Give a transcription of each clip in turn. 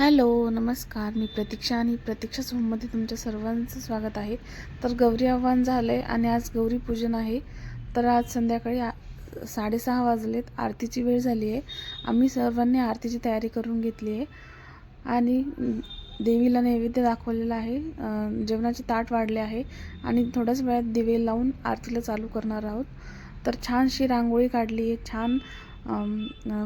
Hello नमस्कार. मी प्रतीक्षा आणि प्रतीक्षा होममध्ये तुमच्या सर्वांचं स्वागत आहे. तर गौरी आव्हान झालं आहे आणि आज गौरी पूजन आहे. तर आज संध्याकाळी आ साडेसहा वाजलेत. आरतीची वेळ झाली आहे. आम्ही सर्वांनी आरतीची तयारी करून घेतली आहे. आणि देवीला नैवेद्य दाखवलेला आहे. जेवणाचे ताट वाढले आहे. आणि थोड्याच वेळात दिवे लावून आरतीला चालू करणार आहोत. तर छानशी रांगोळी काढली आहे. छान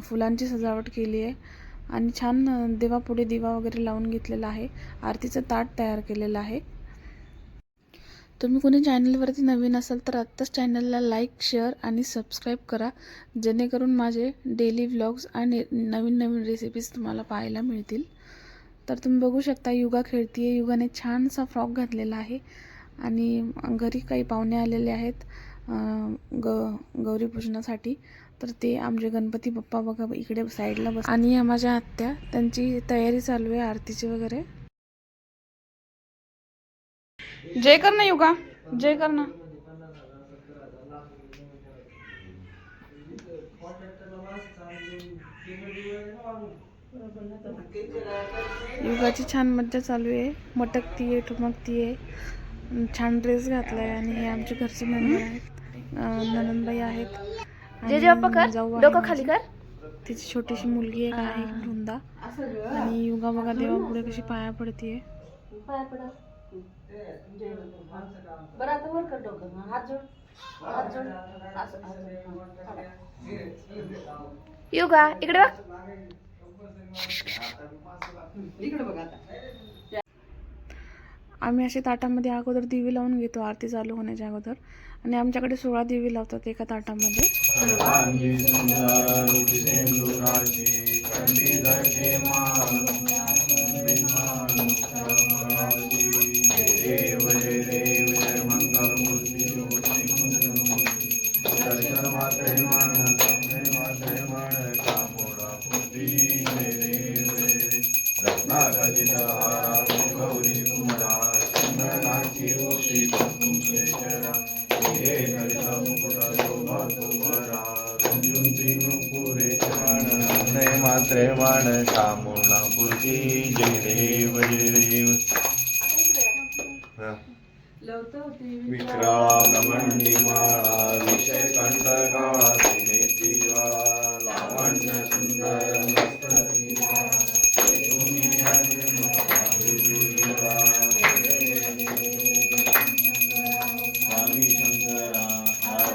फुलांची सजावट केली आहे. आणि छान देवापुढे दिवा वगैरे लावून घेतलेला आहे. आरतीचं ताट तयार केलेलं आहे. तुम्ही कोणी चॅनलवरती नवीन असाल तर आत्ताच चॅनलला लाईक शेअर आणि सबस्क्राईब करा. जेणेकरून माझे डेली व्लॉग्स आणि नवीन नवीन रेसिपीज तुम्हाला पाहायला मिळतील. तर तुम्ही बघू शकता युगा खेळतीये. युगाने छानसा फ्रॉक घातलेला आहे. आणि घरी काही पाहुणे आलेले आहेत ग गौरीपूजनासाठी. तर ते आमचे गणपती बाप्पा बघा इकडे साईडला बस आणि या माझ्या आत्या त्यांची तयारी चालू आहे आरतीची वगैरे. जय कर ना युगा. जय कर ना. युगाची छान मज्जा चालू आहे. मटकती आहे ठुमकती आहे छान ड्रेस घातलाय आणि हे आमचे घरचे मेंबर आहेत. ननंदबाई आहेत. जे जे बाप्पा कर डोकं. खाली कर. तिची छोटीशी मुलगी एक आहे वृंदा. आणि युगा बघा देवा पुढे कशी पाया पडतीये. पाया पडा. बरं आता वर कर डोकं. हात जोड. हात जोड. असं हात जोड. योगा इकडे बघ. आम्ही असे ताटामध्ये अगोदर दिवे लावून घेतो आरती चालू होण्याच्या अगोदर. आणि आमच्याकडे सोळा देवी लावतात एका ताटामध्ये. सर्वांगी सुंदर हे हरित शोभा कुमारा रुंजुंती नुपुरे मात्रे वाण कामोडा मूर्ती जय देव जय देव विक्राळा माळा विषय कंटका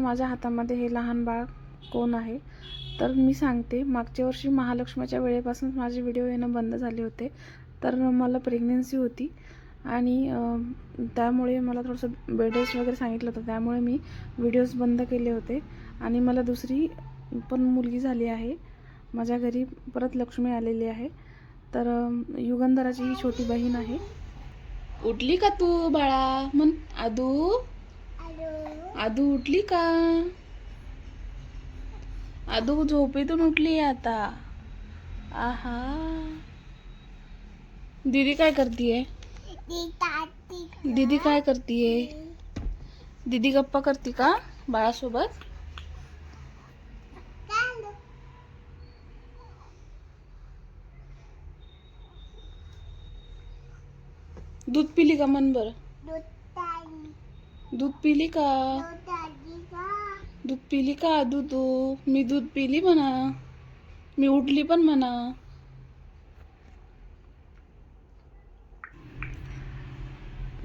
पण माझ्या हातामध्ये हे लहान बाळ कोण आहे? तर मी सांगते मागच्या वर्षी महालक्ष्मीच्या वेळेपासून माझे व्हिडिओ येणं बंद झाले होते. तर मला प्रेग्नेन्सी होती आणि त्यामुळे मला थोडंसं बेड रेस्ट वगैरे सांगितलं होतं. त्यामुळे मी व्हिडिओज बंद केले होते आणि मला दुसरी पण मुलगी झाली आहे. माझ्या घरी परत लक्ष्मी आलेली आहे. तर युगंधराची ही छोटी बहीण आहे. उठली का तू बाळा? म्हण आदू? आदू उठली का? आदू झोपेतून उठली आता. आहा. दीदी काय करतीये? दीदी काय करतीये? दीदी गप्पा करती का बाळासोबत? दूध पिली का मन बर दूध पिली का? दूध पिली का दूध? मी दूध पिली म्हणा. मी उठली पण म्हणा.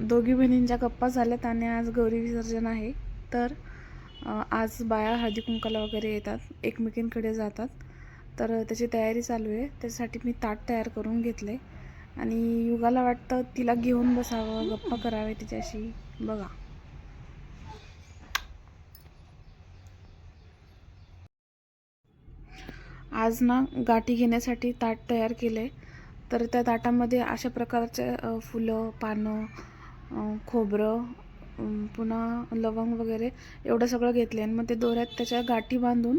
दोघी बहिणींच्या गप्पा झाल्यात आणि आज गौरी विसर्जन आहे. तर आज बाया हळदी कुंकाला वगैरे येतात. एकमेकींकडे जातात. तर त्याची तयारी चालू आहे. त्याच्यासाठी मी ताट तयार करून घेतले आणि युगाला वाटतं तिला घेऊन बसावं गप्पा करावे तिच्याशी. बघा. आज ना गाठी घेण्यासाठी ताट तयार केले तर त्या ताटामध्ये अशा प्रकारचे फुलं पानं खोबरं पुन्हा लवंग वगैरे एवढं सगळं घेतले आणि मग ते दोऱ्यात त्याच्या गाठी बांधून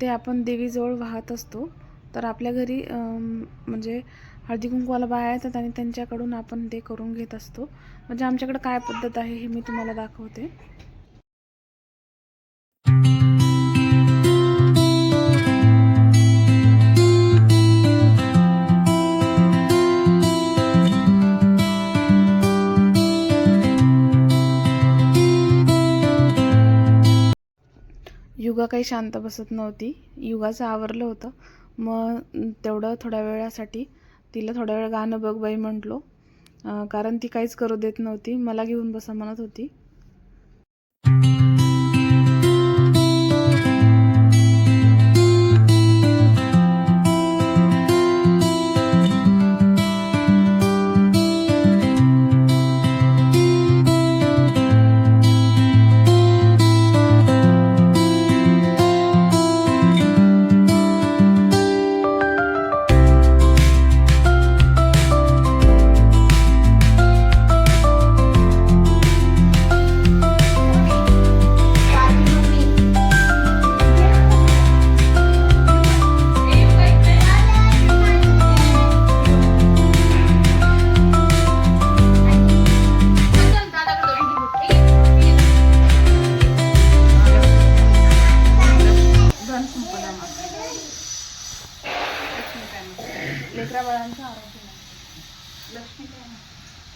ते आपण देवीजवळ वाहत असतो. तर आपल्या घरी म्हणजे हळदी कुंकवाला बाया येतात आणि त्यांच्याकडून आपण ते करून घेत असतो. म्हणजे आमच्याकडे काय पद्धत आहे हे मी तुम्हाला दाखवते. युगा काही शांत बसत नव्हती. युगाचं आवरलं होतं. मग तेवढं थोड्या वेळासाठी तिला थोड्या वेळ गाणं बघ बाई म्हटलो. कारण ती काहीच करू देत नव्हती. मला घेऊन बसा म्हणत होती.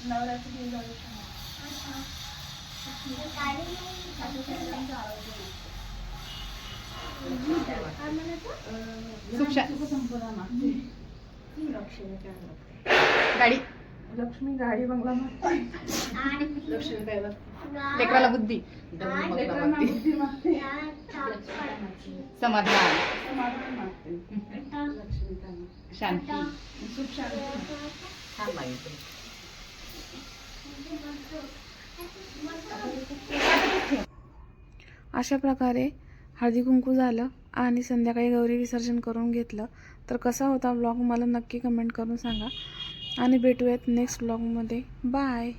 काय नवऱ्याचं दीर्घायुष्य गाडी. लक्ष्मी गाडी बंगला लक्ष्मी काय लेकराला बुद्धी. समाधान? शांती. सुख शांती. अशा प्रकारे हळदी कुंकू झालं आणि संध्याकाळी गौरी विसर्जन करून घेतलं. तर कसा होता ब्लॉग मला नक्की कमेंट करून सांगा. आणि भेटूयात नेक्स्ट ब्लॉगमध्ये बाय